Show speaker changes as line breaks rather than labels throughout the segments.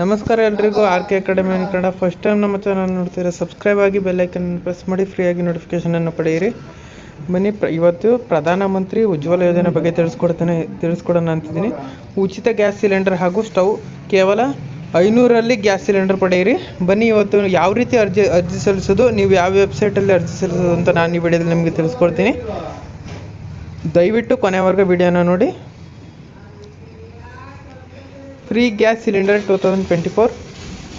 ನಮಸ್ಕಾರ ಎಲ್ರಿಗೂ R K academy Kannada first time ನಮ್ಮ ಚಾನಲ್ ನೋಡ್ತೀರಾ ಸಬ್ಸ್ಕ್ರೈಬ್ ಆಗಿ ಬೆಲ್ಲೈಕನ್ ಪ್ರೆಸ್ ಮಾಡಿ ಫ್ರೀಯಾಗಿ ನೋಟಿಫಿಕೇಷನನ್ನು ಪಡೆಯಿರಿ. ಬನ್ನಿ, ಪ್ರ ಇವತ್ತು ಪ್ರಧಾನಮಂತ್ರಿ ಉಜ್ವಲ ಯೋಜನೆ ಬಗ್ಗೆ ತಿಳಿಸ್ಕೊಡ್ತೇನೆ, ತಿಳಿಸ್ಕೊಡೋಣ ಅಂತಿದ್ದೀನಿ. ಉಚಿತ ಗ್ಯಾಸ್ ಸಿಲಿಂಡರ್ ಹಾಗೂ ಸ್ಟವ್, ಕೇವಲ ಐನೂರಲ್ಲಿ ಗ್ಯಾಸ್ ಸಿಲಿಂಡರ್ ಪಡೆಯಿರಿ. ಬನ್ನಿ, ಇವತ್ತು ಯಾವ ರೀತಿ ಅರ್ಜಿ ಅರ್ಜಿ ಸಲ್ಲಿಸೋದು, ನೀವು ಯಾವ ವೆಬ್ಸೈಟಲ್ಲಿ ಅರ್ಜಿ ಸಲ್ಲಿಸೋದು ಅಂತ ನಾನು ಈ ವಿಡಿಯೋದಲ್ಲಿ ನಿಮಗೆ ತಿಳಿಸ್ಕೊಡ್ತೀನಿ. ದಯವಿಟ್ಟು ಕೊನೆವರೆಗೂ ವಿಡಿಯೋನ ನೋಡಿ. Free gas cylinder two thousand twenty four,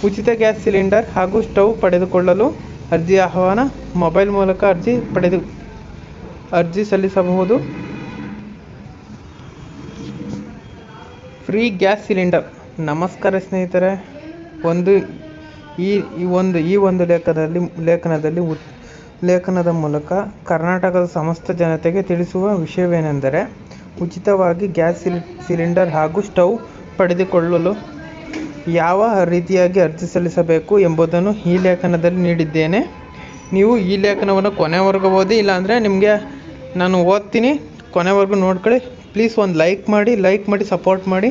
ಉಚಿತ ಗ್ಯಾಸ್ ಸಿಲಿಂಡರ್ ಹಾಗೂ ಸ್ಟವ್ ಪಡೆದುಕೊಳ್ಳಲು ಅರ್ಜಿ ಆಹ್ವಾನ, ಮೊಬೈಲ್ ಮೂಲಕ ಅರ್ಜಿ ಪಡೆದು, ಅರ್ಜಿ ಸಲ್ಲಿಸಬಹುದು. Free gas cylinder. ನಮಸ್ಕಾರ ಸ್ನೇಹಿತರೆ, ಒಂದು ಈ ಈ ಒಂದು ಈ ಒಂದು ಲೇಖನದಲ್ಲಿ ಲೇಖನದಲ್ಲಿ ಲೇಖನದ ಮೂಲಕ ಕರ್ನಾಟಕದ ಸಮಸ್ತ ಜನತೆಗೆ ತಿಳಿಸುವ ವಿಷಯವೇನೆಂದರೆ, ಉಚಿತವಾಗಿ ಗ್ಯಾಸ್ ಸಿಲಿ, ಸಿಲಿಂಡರ್ ಹಾಗೂ ಸ್ಟವ್ ಪಡೆದುಕೊಳ್ಳಲು ಯಾವ ರೀತಿಯಾಗಿ ಅರ್ಜಿ ಸಲ್ಲಿಸಬೇಕು ಎಂಬುದನ್ನು ಈ ಲೇಖನದಲ್ಲಿ ನೀಡಿದ್ದೇನೆ. ನೀವು ಈ ಲೇಖನವನ್ನು ಕೊನೆವರೆಗೂ ಓದಿ, ಇಲ್ಲಾಂದರೆ ನಿಮಗೆ ನಾನು ಓದ್ತೀನಿ. ಕೊನೆವರೆಗೂ ನೋಡ್ಕೊಳ್ಳಿ. ಪ್ಲೀಸ್ ಒಂದು ಲೈಕ್ ಮಾಡಿ ಲೈಕ್ ಮಾಡಿ, ಸಪೋರ್ಟ್ ಮಾಡಿ.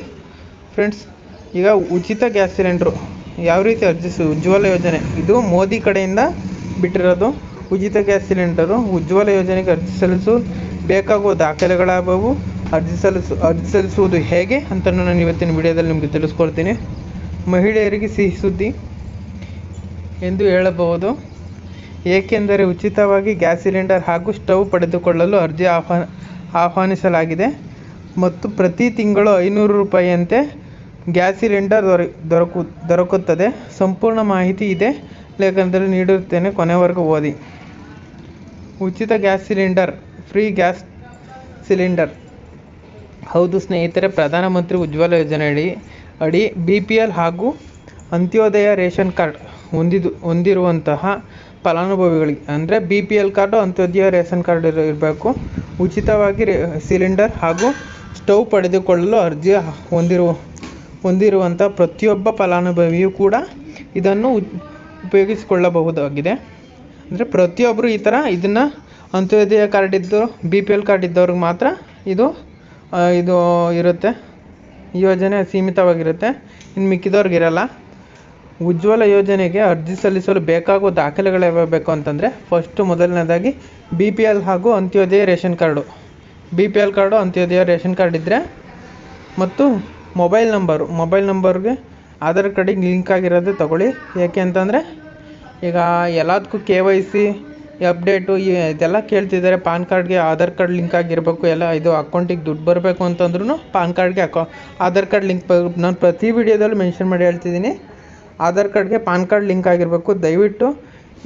ಫ್ರೆಂಡ್ಸ್, ಈಗ ಉಚಿತ ಗ್ಯಾಸ್ ಸಿಲಿಂಡ್ರು ಯಾವ ರೀತಿ ಅರ್ಜಿ ಉಜ್ವಲ ಯೋಜನೆ? ಇದು ಮೋದಿ ಕಡೆಯಿಂದ ಬಿಟ್ಟಿರೋದು. ಉಚಿತ ಗ್ಯಾಸ್ ಸಿಲಿಂಡರು ಉಜ್ವಲ ಯೋಜನೆಗೆ ಅರ್ಜಿ ಸಲ್ಲಿಸು. ಬೇಕಾಗುವ ದಾಖಲೆಗಳಾಗವು ಅರ್ಜಿ ಸಲ್ಲಿಸು, ಅರ್ಜಿ ಸಲ್ಲಿಸುವುದು ಹೇಗೆ ಅಂತ ನಾನು ಇವತ್ತಿನ ವಿಡಿಯೋದಲ್ಲಿ ನಿಮಗೆ ತಿಳಿಸ್ಕೊಡ್ತೀನಿ. ಮಹಿಳೆಯರಿಗೆ ಸಿಹಿ ಸುದ್ದಿ ಎಂದು ಹೇಳಬಹುದು. ಏಕೆಂದರೆ ಉಚಿತವಾಗಿ ಗ್ಯಾಸ್ ಸಿಲಿಂಡರ್ ಹಾಗೂ ಸ್ಟವ್ ಪಡೆದುಕೊಳ್ಳಲು ಅರ್ಜಿ ಆಹ್ವಾನ, ಆಹ್ವಾನಿಸಲಾಗಿದೆ. ಮತ್ತು ಪ್ರತಿ ತಿಂಗಳು ಐನೂರು ರೂಪಾಯಿಯಂತೆ ಗ್ಯಾಸ್ ಸಿಲಿಂಡರ್ ದೊರೆ, ದೊರಕು, ದೊರಕುತ್ತದೆ. ಸಂಪೂರ್ಣ ಮಾಹಿತಿ ಇದೆ. ಲೇಖನದಲ್ಲಿ ನೀಡಿರುತ್ತೇನೆ, ಕೊನೆವರೆಗೂ ಓದಿ. ಉಚಿತ gas cylinder, free gas cylinder. ಹೌದು ಸ್ನೇಹಿತರೆ ಪ್ರಧಾನಮಂತ್ರಿ ಉಜ್ವಲ ಯೋಜನೆ ಅಡಿ ಬಿ ಪಿ ಎಲ್ ಹಾಗೂ ಅಂತ್ಯೋದಯ ರೇಷನ್ ಕಾರ್ಡ್ ಹೊಂದಿದು, ಹೊಂದಿರುವಂತಹ ಫಲಾನುಭವಿಗಳಿಗೆ, ಅಂದರೆ B P L card, Antyodaya ration card ಇರ, ಇರಬೇಕು. ಉಚಿತವಾಗಿ ಸಿಲಿಂಡರ್ ಹಾಗೂ ಸ್ಟವ್ ಪಡೆದುಕೊಳ್ಳಲು ಅರ್ಜಿ ಹೊಂದಿರುವ ಹೊಂದಿರುವಂಥ ಪ್ರತಿಯೊಬ್ಬ ಫಲಾನುಭವಿಯೂ ಕೂಡ ಇದನ್ನು ಉಪಯೋಗಿಸಿಕೊಳ್ಳಬಹುದಾಗಿದೆ. ಅಂದರೆ ಪ್ರತಿಯೊಬ್ಬರು ಈ ಥರ ಇದನ್ನು ಅಂತ್ಯೋದಯ ಕಾರ್ಡ್ ಇದ್ದು ಬಿ ಪಿ ಎಲ್ ಕಾರ್ಡ್ ಇದ್ದವ್ರಿಗೆ ಮಾತ್ರ ಇದು ಇದು ಇರುತ್ತೆ. ಯೋಜನೆ ಸೀಮಿತವಾಗಿರುತ್ತೆ. ಇನ್ನು ಮಿಕ್ಕಿದವ್ರಿಗೆ ಇರಲ್ಲ ಉಜ್ವಲ ಯೋಜನೆಗೆ ಅರ್ಜಿ ಸಲ್ಲಿಸಲು ಬೇಕಾಗುವ ದಾಖಲೆಗಳು ಬೇಕು ಅಂತಂದರೆ ಫಸ್ಟು ಮೊದಲನೇದಾಗಿ ಬಿ ಪಿ ಎಲ್ ಹಾಗೂ Antyodaya ration card. B P L card, Antyodaya ration card ಇದ್ದರೆ ಮತ್ತು ಮೊಬೈಲ್ ನಂಬರು. ಮೊಬೈಲ್ ನಂಬರ್ಗೆ ಆಧಾರ್ ಕಾರ್ಡಿಗೆ ಲಿಂಕ್ ಆಗಿರೋದೇ ತಗೊಳ್ಳಿ. ಏಕೆ ಅಂತಂದರೆ, ಈಗ ಎಲ್ಲದಕ್ಕೂ ಕೆ ವೈ ಸಿ ಅಪ್ಡೇಟು ಇದೆಲ್ಲ ಕೇಳ್ತಿದ್ದಾರೆ. ಪಾನ್ ಕಾರ್ಡ್ಗೆ ಆಧಾರ್ ಕಾರ್ಡ್ ಲಿಂಕ್ ಆಗಿರಬೇಕು, ಎಲ್ಲ ಇದು ಅಕೌಂಟಿಗೆ ದುಡ್ಡು ಬರಬೇಕು ಅಂತಂದ್ರೂ ಪಾನ್ ಕಾರ್ಡ್ಗೆ ಅಕೌ, ಆಧಾರ್ ಕಾರ್ಡ್ ಲಿಂಕ್ ನಾನು ಪ್ರತಿ ವೀಡಿಯೋದಲ್ಲೂ ಮೆನ್ಷನ್ ಮಾಡಿ ಹೇಳ್ತಿದ್ದೀನಿ. ಆಧಾರ್ ಕಾರ್ಡ್ಗೆ ಪಾನ್ ಕಾರ್ಡ್ ಲಿಂಕ್ ಆಗಿರಬೇಕು. ದಯವಿಟ್ಟು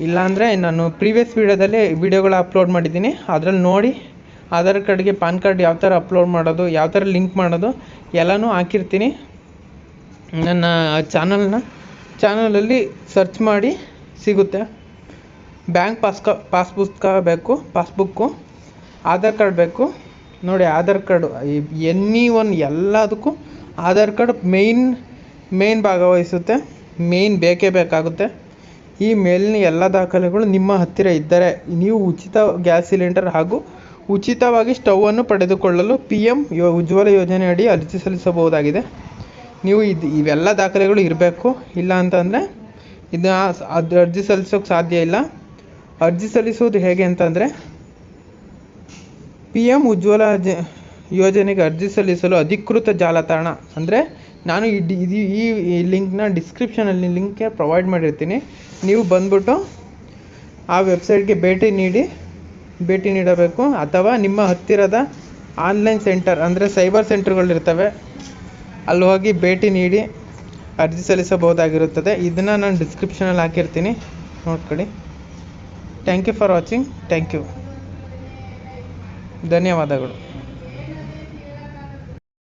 ಇಲ್ಲಾಂದರೆ ನಾನು ಪ್ರೀವಿಯಸ್ ವೀಡಿಯೋದಲ್ಲಿ ವೀಡಿಯೋಗಳು ಅಪ್ಲೋಡ್ ಮಾಡಿದ್ದೀನಿ. ಅದರಲ್ಲಿ ನೋಡಿ ಆಧಾರ್ ಕಾರ್ಡ್ಗೆ ಪಾನ್ ಕಾರ್ಡ್ ಯಾವ ಥರ ಅಪ್ಲೋಡ್ ಮಾಡೋದು, ಯಾವ ಥರ ಲಿಂಕ್ ಮಾಡೋದು, ಎಲ್ಲನೂ ಹಾಕಿರ್ತೀನಿ. ನನ್ನ ಚಾನಲ್ನ, ಚಾನಲಲ್ಲಿ ಸರ್ಚ್ ಮಾಡಿ ಸಿಗುತ್ತೆ. ಬ್ಯಾಂಕ್ ಪಾಸ್ಕ ಪಾಸ್ ಪುಸ್ತಕ ಬೇಕು, ಪಾಸ್ಬುಕ್ಕು, ಆಧಾರ್ ಕಾರ್ಡ್ ಬೇಕು. ನೋಡಿ, ಆಧಾರ್ ಕಾರ್ಡು ಎನಿ ಒನ್ ಎಲ್ಲದಕ್ಕೂ ಆಧಾರ್ ಕಾರ್ಡ್ ಮೇಯ್ನ್ ಮೇಯ್ನ್ ಭಾಗವಹಿಸುತ್ತೆ. ಮೇಯ್ನ್ ಬೇಕೇ ಬೇಕಾಗುತ್ತೆ. ಈ ಮೇಲಿನ ಎಲ್ಲ ದಾಖಲೆಗಳು ನಿಮ್ಮ ಹತ್ತಿರ ಇದ್ದರೆ, ನೀವು ಉಚಿತ ಗ್ಯಾಸ್ ಸಿಲಿಂಡರ್ ಹಾಗೂ ಉಚಿತವಾಗಿ ಸ್ಟವನ್ನು ಪಡೆದುಕೊಳ್ಳಲು ಪಿ ಎಂ ಯೋ, ಉಜ್ವಲ ಯೋಜನೆ ಅಡಿ ಅರ್ಜಿ ಸಲ್ಲಿಸಬಹುದಾಗಿದೆ. ನೀವು ಇದು, ಇವೆಲ್ಲ ದಾಖಲೆಗಳು ಇರಬೇಕು. ಇಲ್ಲ ಅಂತಂದರೆ ಇದನ್ನ ಅದು ಅರ್ಜಿ ಸಲ್ಲಿಸೋಕ್ಕೆ ಸಾಧ್ಯ ಇಲ್ಲ. ಅರ್ಜಿ ಸಲ್ಲಿಸುವುದು ಹೇಗೆ ಅಂತಂದರೆ ಪಿ ಎಂ ಉಜ್ವಲ ಯೋಜನೆಗೆ ಅರ್ಜಿ ಸಲ್ಲಿಸಲು ಅಧಿಕೃತ ಜಾಲತಾಣ. ಅಂದರೆ ನಾನು ಈ ಈ ಈ ಲಿಂಕ್ನ ಡಿಸ್ಕ್ರಿಪ್ಷನಲ್ಲಿ ಲಿಂಕ್ಗೆ ಪ್ರೊವೈಡ್ ಮಾಡಿರ್ತೀನಿ. ನೀವು ಬಂದ್ಬಿಟ್ಟು ಆ ವೆಬ್ಸೈಟ್ಗೆ ಭೇಟಿ ನೀಡಿ, ಭೇಟಿ ನೀಡಬೇಕು. ಅಥವಾ ನಿಮ್ಮ ಹತ್ತಿರದ ಆನ್ಲೈನ್ ಸೆಂಟರ್, ಅಂದರೆ ಸೈಬರ್ ಸೆಂಟರ್ಗಳಿರ್ತವೆ, ಅಲ್ಲಿ ಹೋಗಿ ಭೇಟಿ ನೀಡಿ ಅರ್ಜಿ ಸಲ್ಲಿಸಬಹುದಾಗಿರುತ್ತದೆ. ಇದನ್ನು ನಾನು ಡಿಸ್ಕ್ರಿಪ್ಷನಲ್ಲಿ ಹಾಕಿರ್ತೀನಿ. ನೋಡ್ಕೊಳ್ಳಿ. Thank you for watching thank you ಧನ್ಯವಾದಗಳು.